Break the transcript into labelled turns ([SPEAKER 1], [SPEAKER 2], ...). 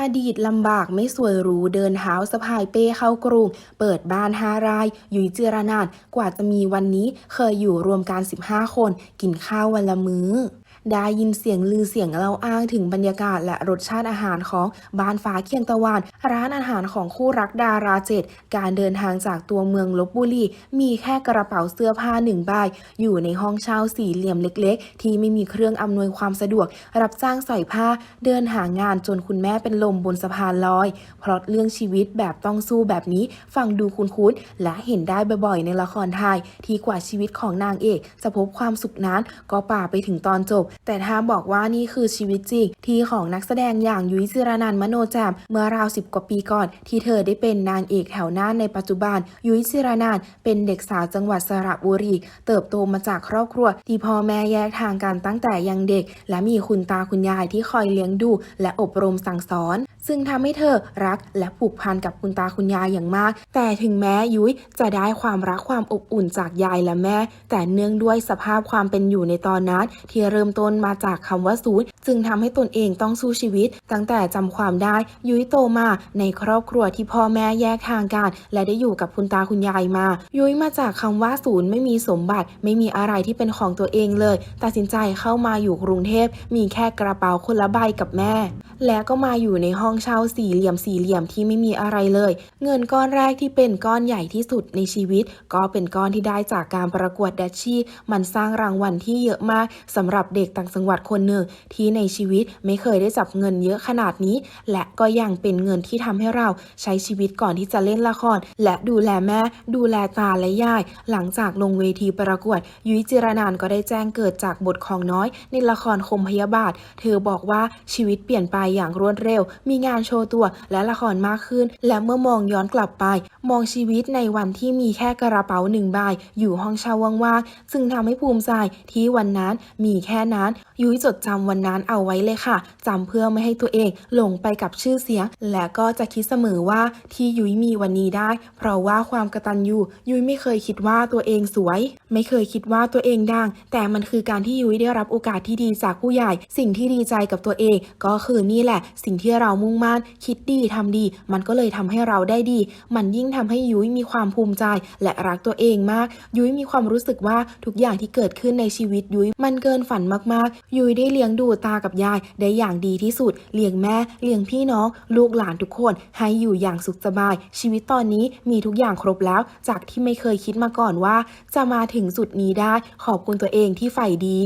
[SPEAKER 1] อดีตลำบากไม่สวยหรูเดินเท้าสะพายเป้เข้ากรุง เปิดบ้านห้ารายอยู่จิรนานกว่าจะมีวันนี้เคยอยู่รวมกัน 15 คน กินข้าววันละมื้อ ได้ยินเสียงลือเสียงเล่าอ้างถึงบรรยากาศและรสชาติอาหารของบ้านฟ้าเคียงตะวัน ร้านอาหารของคู่รักดาราเจ็ดการเดินทางจากตัวเมืองลบบุรีมีแค่กระเป๋าเสื้อผ้าหนึ่งใบอยู่ในห้องเช่าสี่เหลี่ยมเล็ก ๆ ที่ไม่มีเครื่องอำนวยความสะดวก รับจ้างใส่ผ้าเดินหางานจนคุณแม่เป็นลมบนสะพานลอยเพราะเรื่องชีวิตแบบต้องสู้แบบนี้ฟังดูคุ้นๆและเห็นได้บ่อยๆ ในละครไทย ที่กว่าชีวิตของนางเอกจะพบความสุขนั้นก็ป่าไปถึงตอนจบแต่ถ้าบอกว่านี่คือชีวิตจริงที่ของนักแสดงอย่างยุ้ยจิรนันมโนแจมเมื่อราวสิบกว่าปีก่อน ที่เธอได้เป็นนางเอกแถวหน้าในปัจจุบัน ยุ้ยจิรนันเป็นเด็กสาวจังหวัดสระบุรี เติบโตมาจากครอบครัว ที่พ่อแม่แยกทางกันตั้งแต่ยังเด็ก และมีคุณตาคุณยายที่คอยเลี้ยงดู และอบรมสั่งสอน ซึ่งทำให้เธอรักและผูกพันกับคุณตาคุณยายอย่างมาก แต่ถึงแม้ยุ้ยจะได้ความรักความอบอุ่นจากยายและแม่ แต่เนื่องด้วยสภาพความเป็นอยู่ในตอนนั้น ที่เริ่มต้นมาจากคำว่าศูนย์จึงทำให้ตนเองต้องสู้ชีวิต ตั้งแต่จำความได้ยุ้ยโตมาในครอบครัวที่พ่อแม่แยกทางกัน และได้อยู่กับคุณตาคุณยายมา ยุ้ยมาจากคำว่าศูนย์ไม่มีสมบัติ ไม่มีอะไรที่เป็นของตัวเองเลย ตัดสินใจเข้ามาอยู่กรุงเทพมีแค่กระเป๋าคนละใบกับแม่ และก็มาอยู่ในห้องเช่าสี่เหลี่ยมสี่เหลี่ยมที่ไม่มีอะไรเลย เงินก้อนแรกที่เป็นก้อนใหญ่ที่สุดในชีวิต ก็เป็นก้อนที่ได้จากการประกวดดัชชี่มันสร้างรางวัลที่เยอะมากสำหรับเด็กต่างจังหวัดคนหนึ่งที่ในชีวิตไม่เคยได้จับเงินเยอะขนาดนี้ และก็ยังเป็นเงินที่ทำให้เราใช้ชีวิตก่อนที่จะเล่นละคร และดูแลแม่ ดูแลตาและยาย หลังจากลงเวทีประกวด ยุ้ยจิรนานก็ได้แจ้งเกิดจากบทของน้อย ในละครคมพยาบาท เธอบอกว่าชีวิตเปลี่ยนไปอย่างรวดเร็ว มีงานโชว์ตัวและละครมากขึ้น และเมื่อมองย้อนกลับไป มองชีวิตในวันที่มีแค่กระเป๋าหนึ่งใบอยู่ห้องเช่าว่างๆจึงทำให้ภูมิใจที่วันนั้นมีแค่นั้น ยุ้ยจดจำวันนั้นเอาไว้เลยค่ะจำเพื่อไม่ให้ตัวเองหลงไปกับชื่อเสียง และก็จะคิดเสมอว่าที่ยุ้ยมีวันนี้ได้ เพราะว่าความกระตัญญูยุ้ยไม่เคยคิดว่าตัวเองสวย ไม่เคยคิดว่าตัวเองดังแต่มันคือการที่ยุ้ยได้รับโอกาสที่ดีจากผู้ใหญ่ สิ่งที่ดีใจกับตัวเอง ก็คือนี่แหละ สิ่งที่เรามุ่งงมั่นคิดดีทำดี มันก็เลยทำให้เราได้ดี มันยิ่งทำให้ยุ้ยมีความภูมิใจ และรักตัวเองมาก ยุ้ยมีความรู้สึกว่าทุกอย่างที่เกิดขึ้นในชีวิตยุ้ยมันเกินฝันมากๆ ยุ้ยได้เลี้ยงดูตากับยายได้อย่างดีที่สุด เลี้ยงแม่ เลี้ยงพี่น้อง ลูกหลานทุกคน ให้อยู่อย่างสุขสบาย ชีวิตตอนนี้มีทุกอย่างครบแล้ว จากที่ไม่เคยคิดมาก่อนว่า จะมาถึงจุดนี้ได้ ขอบคุณตัวเองที่ใฝ่ดี